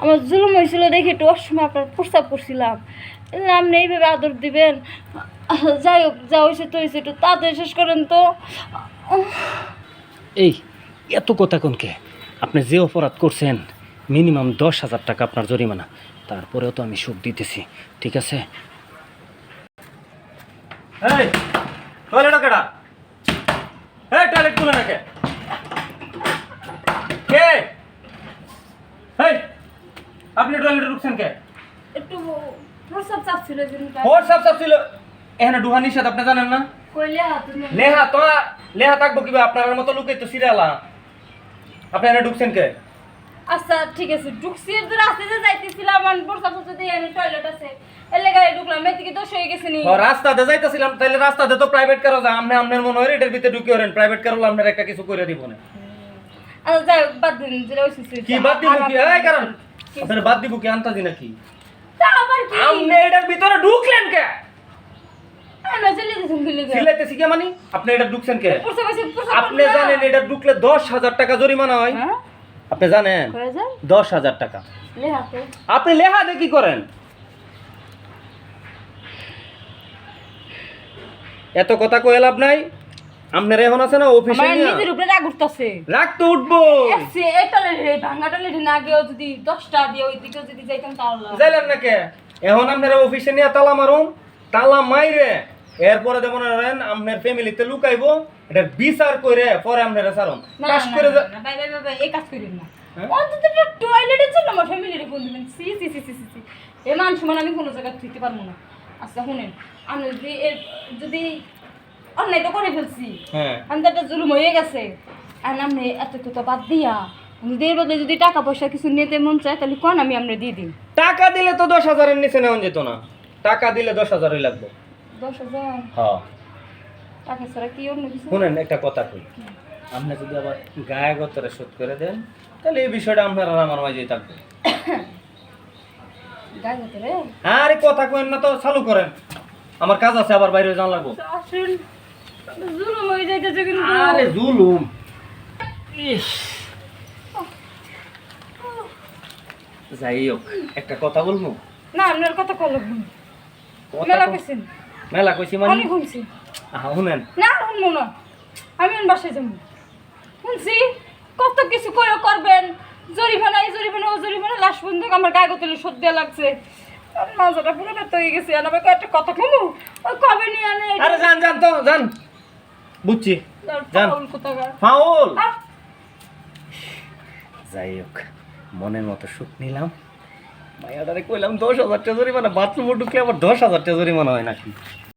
আমার জুলুম হয়েছিল দেখে একটু অসময় আপনার প্রস্তাব করছিলাম। আপনি এইভাবে আদর দিবেন? যাই হোক যা হয়েছে তো হয়েছে একটু তাড়াতাড়ি শেষ করেন তো। এই এত কথা কোনকে আপনি যে অপরাধ করছেন মিনিমাম দশ হাজার টাকা আপনার জরিমানা। তারপরেও তো আমি সুখ দিতেছি ঠিক আছে? এই টয়লেট টয়লেট খুলে নাকে কে এই আপনি টয়লেটে ঢুকছেন কে? একটু প্রস্তাব চাচ্ছিল যে হোয়াট সাপ সাপ ছিল? এখানে ডুহা নিষেধ আপনি জানেন না? লেহা তো লেহা থাকব কিবা আপনার মতো লোকে তো সিরিয়ালা। আপনি এখানে ঢুকছেন কে? আচ্ছা ঠিক আছে ঢুকছি। দূর আসতে যাইতেছিলাম আমি প্রস্তাব করতে এখানে টয়লেট আছে। লেগে ঢুকলাম এদিকে দোষ হয়ে গেছে নি। রাস্তাতে যাইতেছিলাম তাহলে রাস্তাতে তো প্রাইভেট কারও যা আপনি আপনার মনে হয় এটার ভিতরে ঢুকে ওরেন। প্রাইভেট কারও আপনার একটা কিছু করে দিব না। আচ্ছা যাই বাদ দিন। কি বাদ দিব কি? এই কারণ আপনার বাদ দিব কি আনতাজি নাকি? তা আবার কি? আপনি এটার ভিতরে ঢুকলেন কে? গেছিলাম কি মানি? আপনি এটা ঢুকছেন কে? আপনি জানেন এটা ঢুকলে দশ হাজার টাকা জরিমানা হয়। হ্যাঁ? আপনি জানেন? দশ হাজার টাকা। আপনি লেহা দিয়ে কি করেন? এত কথা কয়ে লাভ নাই? আপনার এখন আছে না অফিসে আমার নিজের উপরে রাগ উঠতেছে। রাগ তো উঠবো এসে এই টয়লেট ভাঙা টয়লেট না আগেও যদি দশটা দিয়ে ওই দিকেও যদি যাইতাম তাহলে। যাইলেন না কে? এখন আপনারা অফিসে নিয়ে তালা মারুন তালা মাইরে এরপরে দেবো না রেন আপনার ফ্যামিলিতে লুকাইবো এটা বিচার করে পরে আপনারা সারুন কাজ করে বাই বাই বাই এই কাজ করিন না। হ্যাঁ? অন্তত একটা টয়লেটের জন্য আমার ফ্যামিলির ফোন দিবেন। C C C C C C. এ মান সমান আমি কোনো জায়গায় থুইতে পারব না। আচ্ছা শুনেন আমি যদি যদি অন্যায় তো করে ফেলছি। হ্যাঁ। আমি তো একটা জুলুম হয়ে গেছে। আর আপনি এত কথা বাদ দিয়া এর বদলে যদি টাকা পয়সা কিছু নিতে মন চায় তাহলে কোন আমি আমরা দিয়ে দিই টাকা দিলে তো দশ হাজারের নিচে নেওয়া যেত না। টাকা দিলে দশ হাজারই লাগবে। দশ হাজার? হ্যাঁ। টাকা ছাড়া কি অন্য কিছু? শুনেন একটা কথা কই। আপনি যদি আবার গায়ে গতরে শোধ করে দেন তাহলে এই বিষয়টা আপনার আর আমার মাঝেই থাকবে। আরে কথা কেন না তো চালু করেন। আমার কাজ আছে আবার বাইরে যাওয়া লাগবো। জুলুম হয়ে যাইতেছে কিন্তু। আরে জুলুম। ইস। যাই হোক একটা কথা বলব? না আপনার কথা কল মেলা কইছেন। মেলা কইছি মানে? অনেক শুনছি আহা, শুনেন। না শুনব না। আমি এখন বাসায় যাব। শুনছি কত কিছু করে করবেন। জরিমানা এই জরিমানা ও জরিমানা লাশ বন্ধু আমার গায়ে গতলে দেওয়া লাগছে। আর মাজাটা পুরো ব্যথা হয়ে গেছে। আর আমাকে একটা কথা কমু? ওই কবে নিয়ে আনে? আরে যান যান তো যান। বুঝছি। যান। ফাউল যাই হোক মনের মতো সুখ নিলাম। মায়াটারে কইলাম দশ হাজার টাকা জরিমানা বাথরুমে ঢুকলে আবার দশ হাজার টাকা জরিমানা হয় নাকি?